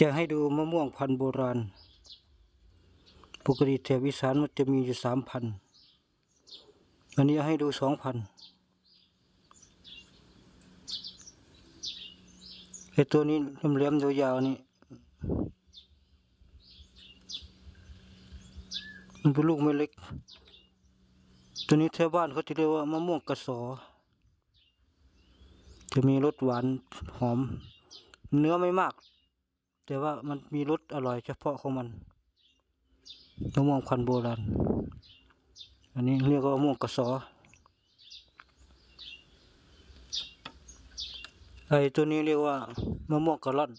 จะให้ดูมะม่วงพันธุ์โบราณ ปกติแถบอีสานมันจะมีอยู่สามพัน อันนี้ให้ดูสองพันไอตัวนี้เหลี่ยมยาวๆนี่มันเป็นลูกไม่เล็ก ตัวนี้แถวบ้านเขาจะเรียกว่ามะม่วงกระสอ จะมีรสหวานหอม เนื้อไม่มาก แต่ว่ามันมีรสอร่อยเฉพาะของมันมะม่วงพันธุ์โบราณ อันนี้เรียกว่ามะม่วงกระสอไอ้ตัวนี้เรียกว่ามะม่วงกะล่อน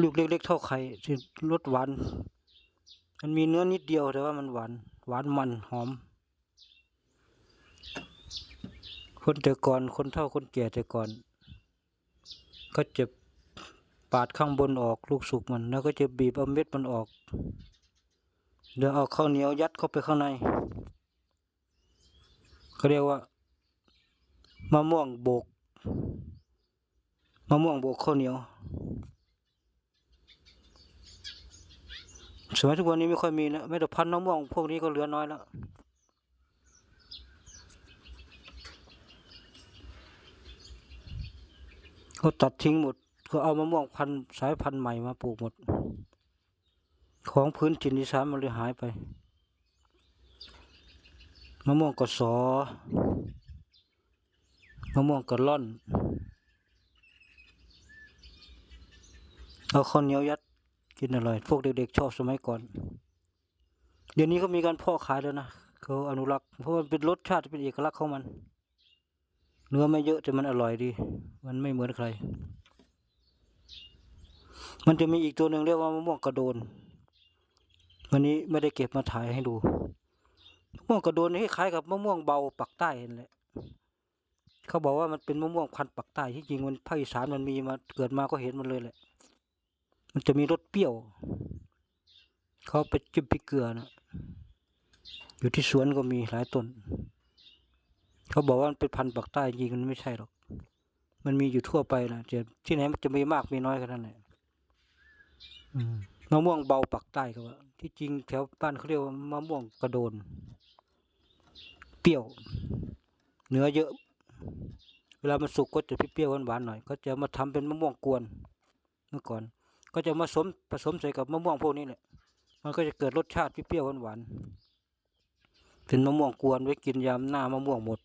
ลูกเล็กๆเท่าไข่ที่รสหวาน มันมีเนื้อนิดเดียวแต่ว่ามันหวาน หวานมันหอม คนแต่ก่อนคนเฒ่าคนแก่แต่ก่อน ก็จะปาดข้างบนออกลูกสุกมันแล้วก็จะบีบเอาเม็ดมันออกเดี๋ยวเอาข้าวเหนียวยัดเข้าไปข้างในเขาเรียกว่ามะม่วงโบกมะม่วงโบกข้าวเหนียวสมัยทุกวันนี้ไม่ค่อยมีแล้วแม้แต่พันธุ์มะม่วงพวกนี้ก็เหลือน้อยแล้ว เขาตัดทิ้งหมดเขาเอามะม่วงพันสายพันธุ์ใหม่มาปลูกหมด ของพื้นถิ่นอีสานมันเลยหายไปมะม่วงกระสอมะม่วงกระล่อนเอาข้าวเหนียวยัดกินอร่อยพวกเด็กๆชอบสมัยก่อน เดี๋ยวนี้เขามีการพาะขายแล้วนะเขาอนุรักษ์เพราะมันเป็นรสชาติเป็นเอกลักษณ์ของมัน เนื้อไม่เยอะแต่มันอร่อยดี มันไม่เหมือนใคร มันจะมีอีกตัวหนึ่งเรียกว่ามะม่วงกระโดน วันนี้ไม่ได้เก็บมาถ่ายให้ดู มะม่วงกระโดนนี่คล้ายกับมะม่วงเบาปักใต้นั่นแหละ เขาบอกว่ามันเป็นมะม่วงพันปักใต้ที่จริงมันภาคอีสานมันมีมาเกิดมาก็เห็นมันเลยแหละ มันจะมีรสเปรี้ยว เขาไปจิ้มพริกเกลือนะอยู่ที่สวนก็มีหลายต้น เขาบอกว่ามันเป็นพันธุ์ปักใต้จริงมันไม่ใช่หรอก มันมีอยู่ทั่วไปนะแต่ที่ไหนมันจะมีมากมีน้อยกันนั่นแหละอืมมะม่วงเบาปักใต้เขาว่าที่จริงแถวบ้านเขาเรียกว่ามะม่วงกระโดน เปรี้ยว เนื้อเยอะ เวลามันสุกก็จะเปรี้ยวๆหวานๆหน่อย ก็จะมาทำเป็นมะม่วงกวนเมื่อก่อน ก็จะมาผสมผสมใส่กับมะม่วงพวกนี้แหละ มันก็จะเกิดรสชาติเปรี้ยวๆหวานๆ เป็นมะม่วงกวนไว้กินยามหน้ามะม่วงหมด